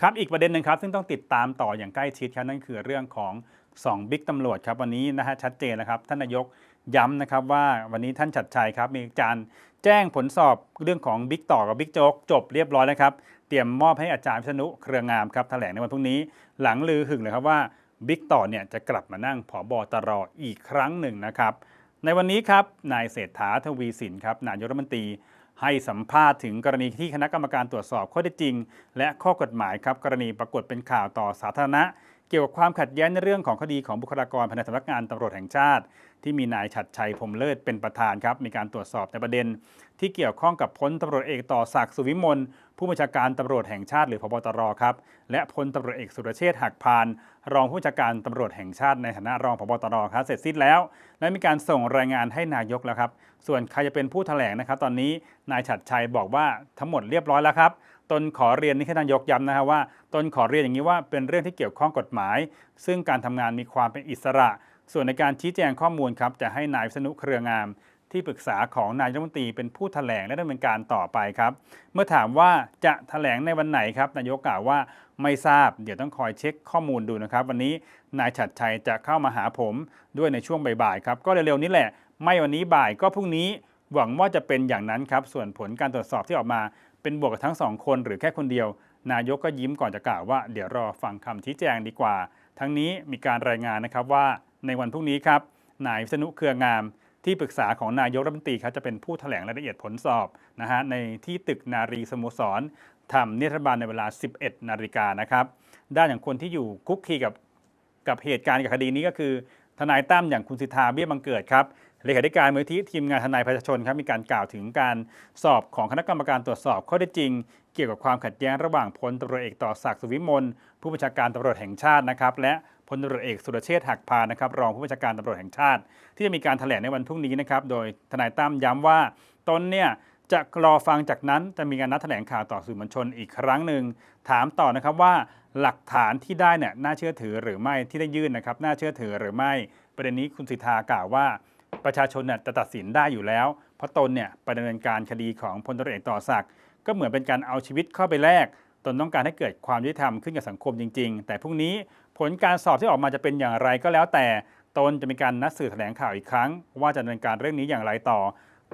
ครับอีกประเด็นหนึ่งครับซึ่งต้องติดตามต่ออย่างใกล้ชิดครับนั่นคือเรื่องของ2บิ๊กตำรวจครับวันนี้นะฮะชัดเจนนะครับท่านนายกย้ำนะครับว่าวันนี้ท่านชัดชัยครับมีการแจ้งผลสอบเรื่องของบิ๊กต่อกับบิ๊กโจ๊กจบเรียบร้อยแล้วครับเตรียมมอบให้อาจารย์พิษณุเครืองามครับแถลงในวันพรุ่งนี้ หลังลือหึงเลยครับว่าบิ๊กต่อเนี่ยจะกลับมานั่งผอบอตรอีกครั้งหนึ่งนะครับ ในวันนี้ครับนายเศรษฐาทวีสินครับนายกรัฐมนตรีให้สัมภาษณ์ถึงกรณีที่คณะกรรมการตรวจสอบข้อเท็จจริง และข้อกฎหมายครับกรณีปรากฏเป็นข่าวต่อสาธารณะ เกี่ยวกับความขัดแย้งในเรื่องของคดีของบุคลากรภายในสำนักงานตำรวจแห่งชาติ ที่มีนายฉัดชัยพรมเลิศเป็นประธานครับมีการตรวจสอบในประเด็น ที่เกี่ยวข้องกับพลตำรวจเอกต่อศักดิ์สุวิมลผู้บัญชาการตำรวจแห่งชาติหรือพบตรครับและพลตำรวจเอกสุรเชษฐ์หักพาน รองผู้บัญชาการตำรวจแห่งชาติในฐานะรองพบตรครับเสร็จสิ้นแล้ว และมีการส่งรายงานให้นายกแล้วครับส่วนใครจะเป็นผู้แถลงนะครับ ตอนนี้นายฉัดชัยบอกว่าทั้งหมดเรียบร้อยแล้วครับ ตนขอเรียนนี่คือนายกย้ำนะครับว่า ตนขอเรียนอย่างนี้ว่าเป็นเรื่องที่เกี่ยวข้องกฎหมาย ซึ่งการทำงานมีความเป็นอิสระ ส่วนในการชี้แจงข้อมูลครับจะให้นายวิษณุเครืองาม ที่ปรึกษาของนายรัฐมนตรีเป็นผู้แถลงและดำเนินการต่อไปครับ เมื่อถามว่าจะแถลงในวันไหนครับนายกกล่าวว่าไม่ทราบ เดี๋ยวต้องคอยเช็คข้อมูลดูนะครับ วันนี้นายฉัดชัยจะเข้ามาหาผมด้วยในช่วงบ่ายๆครับก็เร็วๆนี้แหละ ไม่วันนี้บ่ายก็พรุ่งนี้หวังว่าจะเป็นอย่างนั้นครับ ส่วนผลการตรวจสอบที่ออกมา เป็นบวกกับทั้งสองคนหรือแค่คนเดียว นายกก็ยิ้มก่อนจะกล่าวว่าเดี๋ยวรอฟังคำชี้แจงดีกว่า ทั้งนี้มีการรายงานนะครับว่าในวันพรุ่งนี้ครับนายวิษณุเครืองาม ที่ปรึกษาของนายกรัฐมนตรีครับจะเป็นผู้แถลงรายละเอียดผลสอบนะฮะในที่ตึกนารีสโมสรทำเนียบาลในเวลา 11 นาฬิกานะครับด้านอย่างคนที่อยู่คุกคีกับกับเหตุการณ์กับคดีนี้ก็คือ ทนายตั้มอย่างคุณสิทธาเบี้ยบังเกิดครับเลขาธิการมูลที่ทีมงานทนายประชาชนครับมีการกล่าวถึงการสอบของคณะกรรมการตรวจสอบข้อเท็จจริง เกี่ยวกับความขัดแย้งระหว่างพลตำรวจเอกต่อศักดิ์สุวิมลผู้บัญชาการตำรวจแห่งชาตินะครับและพลตำรวจเอกสุรเชษฐ์หักพานะครับรองผู้บัญชาการตำรวจแห่งชาติ ที่จะมีการแถลงในวันพรุ่งนี้นะครับโดยทนายตั้มย้ำว่าตนเนี่ย จะรอฟังจากนั้นจะมีการนัดแถลงข่าวต่อสื่อมวลชนอีกครั้งหนึ่งถามต่อนะครับว่าหลักฐานที่ได้เนี่ยน่าเชื่อถือหรือไม่ที่ได้ยื่นนะครับน่าเชื่อถือหรือไม่ ประเด็นนี้คุณสิทธากล่าวว่า ประชาชนเนี่ยจะตัดสินได้อยู่แล้ว เพราะตนเนี่ยไปดำเนินการคดีของพลตรเอกต่อศักดิ์ก็เหมือนเป็นการเอาชีวิตเข้าไปแลกตนต้องการให้เกิดความยุติธรรมขึ้นกับสังคมจริง ๆ แต่พรุ่งนี้ผลการสอบที่ออกมาจะเป็นอย่างไรก็แล้วแต่ตนจะมีการนัดสื่อแถลงข่าวอีกครั้ง ว่าจะดำเนินการเรื่องนี้อย่างไรต่อ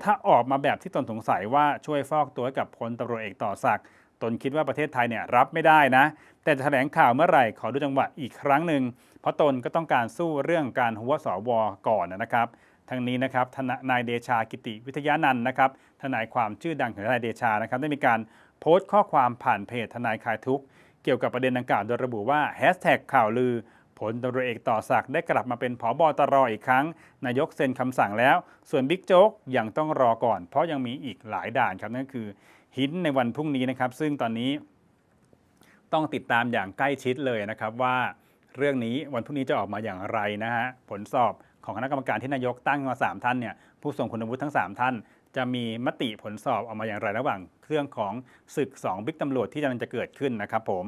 ถ้าออกมาแบบที่ตนสงสัยว่าช่วยฟอกตัวให้กับพลตำรวจเอกต่อศักดิ์ตนคิดว่าประเทศไทยเนี่ยรับไม่ได้นะ แต่จะแถลงข่าวเมื่อไหร่ขอดูจังหวะอีกครั้งหนึ่งเพราะตนก็ต้องการสู้เรื่องการหัวสวก่อนนะครับทั้งนี้นะครับทนายเดชากิติวิทยานันท์นะครับทนายความชื่อดังของทนายเดชานะครับได้มีการโพสต์ข้อความผ่านเพจทนายคลายทุกข์เกี่ยวกับประเด็นดังกล่าวโดยระบุว่าแฮชแท็กข่าวลือ ผลตำรวจเอกต่อศักดิ์ได้กลับมาเป็นผอบอตรออีกครั้ง นายกเซ็นคำสั่งแล้ว ส่วนบิ๊กโจ๊กยังต้องรอก่อน เพราะยังมีอีกหลายด่านครับนั่นคือหินในวันพรุ่งนี้นะครับ ซึ่งตอนนี้ต้องติดตามอย่างใกล้ชิดเลยนะครับว่าเรื่องนี้วันพรุ่งนี้จะออกมาอย่างไรนะฮะผลสอบของคณะกรรมการที่นายกตั้งมา 3 ท่านเนี่ยผู้ทรงคุณวุฒิทั้ง 3 ท่าน จะมีมติผลสอบออกมาอย่างไรระหว่างเรื่องของศึก 2 บิ๊กตำรวจที่กำลังจะเกิดขึ้นนะครับผม